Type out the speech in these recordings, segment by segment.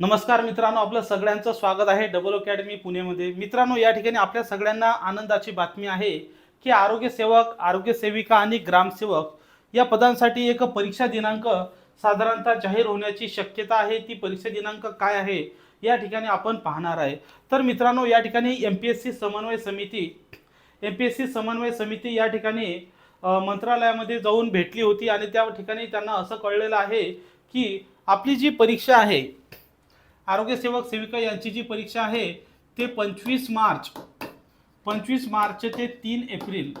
नमस्कार मित्रांनो आपलं सगळ्यांचं स्वागत आहे डबल अकॅडमी पुणेमध्ये. मित्रांनो या ठिकाणी आपल्या सगळ्यांना आनंदाची बातमी आहे की आरोग्य सेवक आरोग्य सेविका आणि ग्रामसेवक या पदांसाठी एक परीक्षा दिनांक साधारणतः जाहीर होण्याची शक्यता आहे. ती परीक्षा दिनांक काय आहे या ठिकाणी आपण पाहणार आहे. तर मित्रांनो या ठिकाणी एम पी एस सी समन्वय समिती एम पी एस सी समन्वय समिती या ठिकाणी मंत्रालयामध्ये जाऊन भेटली होती आणि त्या ठिकाणी त्यांना असं कळलेलं आहे की आपली जी परीक्षा आहे आरोग्य सेवक सेविका यांची जी परीक्षा आहे ते पंचवीस मार्च पंचवीस मार्च ते तीन एप्रिल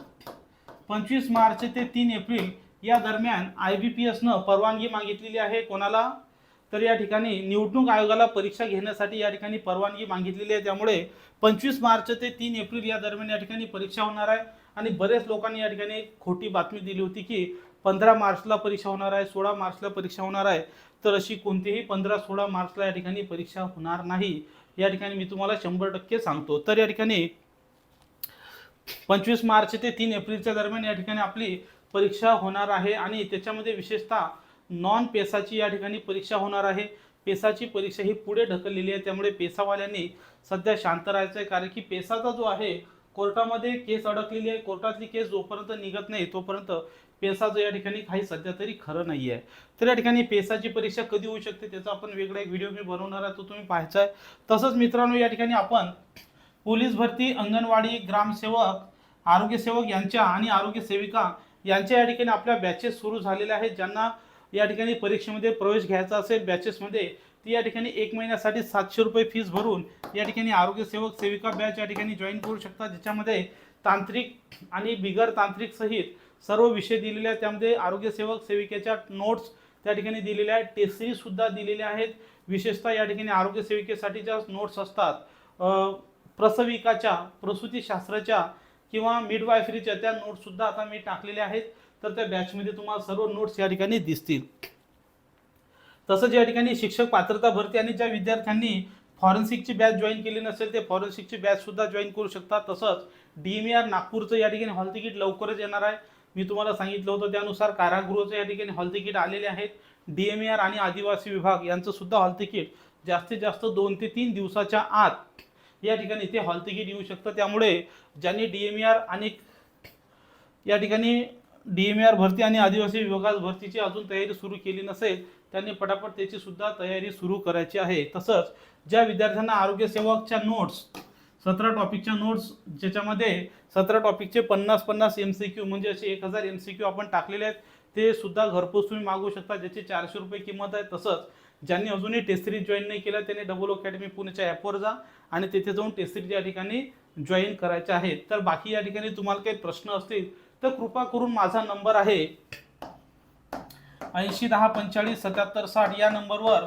पंचवीस मार्च ते तीन एप्रिल या दरम्यान आय बी पी एसनं परवानगी मागितलेली आहे कोणाला? तर या ठिकाणी निवडणूक आयोगाला परीक्षा घेण्यासाठी या ठिकाणी परवानगी मागितलेली आहे. त्यामुळे पंचवीस मार्च ते तीन एप्रिल या दरम्यान या ठिकाणी परीक्षा होणार आहे. आणि बरेच लोकांनी या ठिकाणी खोटी बातमी दिली होती की पंधरा मार्चला परीक्षा होणार आहे सोळा मार्चला परीक्षा होणार आहे. तर अशी कोणतीही पंधरा सोळा मार्चला या ठिकाणी परीक्षा होणार नाही. या ठिकाणी मी तुम्हाला शंभर टक्के सांगतो. तर या ठिकाणी पंचवीस मार्च ते तीन एप्रिलच्या दरम्यान या ठिकाणी आपली परीक्षा होणार आहे आणि त्याच्यामध्ये विशेषतः नॉन पेसाची या ठिकाणी परीक्षा होणार आहे. पेसाची परीक्षा ही पुढे ढकललेली आहे. त्यामुळे पेसावाल्यांनी सध्या शांत राहायचं आहे कारण की पेसाचा जो आहे कोर्टामध्ये केस अडकलेली आहे. कोर्टातली केस जोपर्यंत निघत नाही तोपर्यंत पेसाचं या ठिकाणी काही सध्या तरी खरं नाही आहे. तर या ठिकाणी पेसाची परीक्षा कधी होऊ शकते त्याचा आपण वेगळा एक व्हिडिओ मी बनवणार आहे तो तुम्ही पाहायचा आहे तसंच मित्रांनो या ठिकाणी आपण पोलीस भरती अंगणवाडी ग्रामसेवक आरोग्यसेवक यांच्या आणि आरोग्य सेविका यांच्या या ठिकाणी आपल्या बॅचेस सुरू झालेल्या आहेत ज्यांना या ठिकाणी परीक्षेमध्ये प्रवेश घ्यायचा असेल बॅचेसमध्ये ती या ठिकाणी एक महिन्यासाठी सातशे रुपये फीस भरून या ठिकाणी आरोग्य सेवक सेविका बॅच या ठिकाणी जॉईन करू शकता ज्याच्यामध्ये तांत्रिक आणि बिगर तांत्रिक सहित सर्व विषय दिलेले आहेत. त्यामध्ये आरोग्य सेवक सेविकेच्या नोट्स त्या ठिकाणी दिलेल्या आहेत. टेस्टही सुद्धा दिलेल्या आहेत. विशेषतः या ठिकाणी आरोग्य सेविकेसाठी ज्या नोट्स असतात प्रसविकाच्या प्रसूतीशास्त्राच्या किंवा मिडवायफरीच्या त्या नोट्ससुद्धा आता मी टाकलेल्या आहेत. तर त्या बॅचमध्ये तुम्हाला सर्व नोट्स या ठिकाणी दिसतील. तसंच या ठिकाणी शिक्षक पात्रता भरती आणि ज्या विद्यार्थ्यांनी फॉरेन्सिकची बॅच जॉईन केली नसेल ते फॉरेन्सिकची बॅचसुद्धा जॉईन करू शकतात. तसंच डी एम आर नागपूरचं या ठिकाणी हॉल तिकीट लवकरच येणार आहे. मी तुम्हाला सांगितलं होतं त्यानुसार कारागृहाचं या ठिकाणी हॉल तिकीट आलेले आहेत. डी एम आर आणि आदिवासी विभाग यांचं सुद्धा हॉल तिकीट जास्तीत जास्त दोन ते तीन दिवसाच्या आत या ठिकाणी ते हॉल तिकीट येऊ शकतं. त्यामुळे ज्यांनी डी एम आर आणि या ठिकाणी डी एम आर भरती आणि आदिवासी विभागात भरतीची अजून तयारी सुरू केली नसेल त्यांनी पटापट त्याची सुद्धा तयारी सुरू करायची आहे. तसंच ज्या विद्यार्थ्यांना आरोग्य सेवकच्या नोट्स सतरा टॉपिकच्या नोट्स ज्याच्यामध्ये सतरा टॉपिकचे पन्नास पन्नास एम सी क्यू म्हणजे असे एक हजार एम सी क्यू आपण टाकलेले आहेत ते सुद्धा घरपोच तुम्ही मागवू शकता ज्याची चारशे रुपये किंमत आहे. तसंच ज्यांनी अजूनही टेस्ट सिरीज जॉईन नाही केलं त्यांनी डबल अकॅडमी पुण्याच्या ॲपवर जा आणि तिथे जाऊन टेस्ट सिरीज या ठिकाणी जॉईन करायचे आहेत. तर बाकी या ठिकाणी तुम्हाला काही प्रश्न असतील तर कृपा करून माझा नंबर आहे ऐंशी दहा पंचेचाळीस सत्याहत्तर साठ या नंबरवर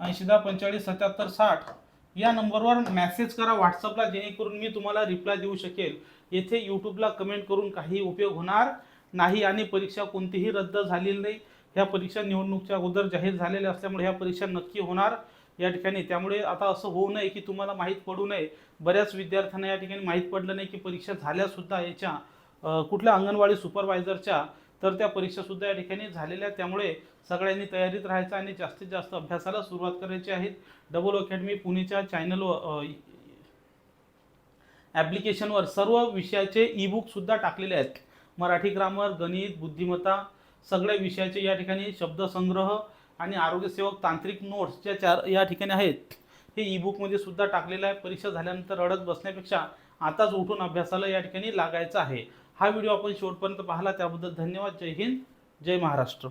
ऐंशी दहा पंचेचाळीस सत्याहत्तर साठ या नंबरवर मॅसेज करा व्हॉट्सअपला जेणेकरून मी तुम्हाला रिप्लाय देऊ शकेल. येथे यूट्यूबला कमेंट करून काही उपयोग होणार नाही आणि परीक्षा कोणतीही रद्द झालेली नाही. ह्या परीक्षा निवडणूकच्या अगोदर जाहीर झालेल्या असल्यामुळे ह्या परीक्षा नक्की होणार या ठिकाणी. त्यामुळे आता असं होऊ नये की तुम्हाला माहीत पडू नये. बऱ्याच विद्यार्थ्यांना या ठिकाणी माहीत पडलं नाही की परीक्षा झाल्यासुद्धा याच्या कुठल्या अंगणवाडी सुपरवायझरच्या तर त्या परीक्षासुद्धा या ठिकाणी झालेल्या आहेत. त्यामुळे सगळ्यांनी तयारीत राहायचं आणि जास्तीत जास्त अभ्यासाला सुरुवात करायची आहे. डबल अकॅडमी पुणेच्या चॅनलवर ॲप्लिकेशनवर सर्व विषयाचे ईबुकसुद्धा टाकलेले आहेत. मराठी ग्रामर गणित बुद्धिमत्ता सगळ्या विषयाचे या ठिकाणी शब्दसंग्रह आणि आरोग्यसेवक तांत्रिक नोट्स ज्या चार या ठिकाणी आहेत हे ईबुकमध्ये सुद्धा टाकलेलं आहे. परीक्षा झाल्यानंतर रडत बसण्यापेक्षा आताच उठून अभ्यासाला या ठिकाणी लागायचं आहे. हा व्हिडिओ आपण शेवटपर्यंत पाहिला. त्याबद्दल धन्यवाद. जय हिंद. जय महाराष्ट्र.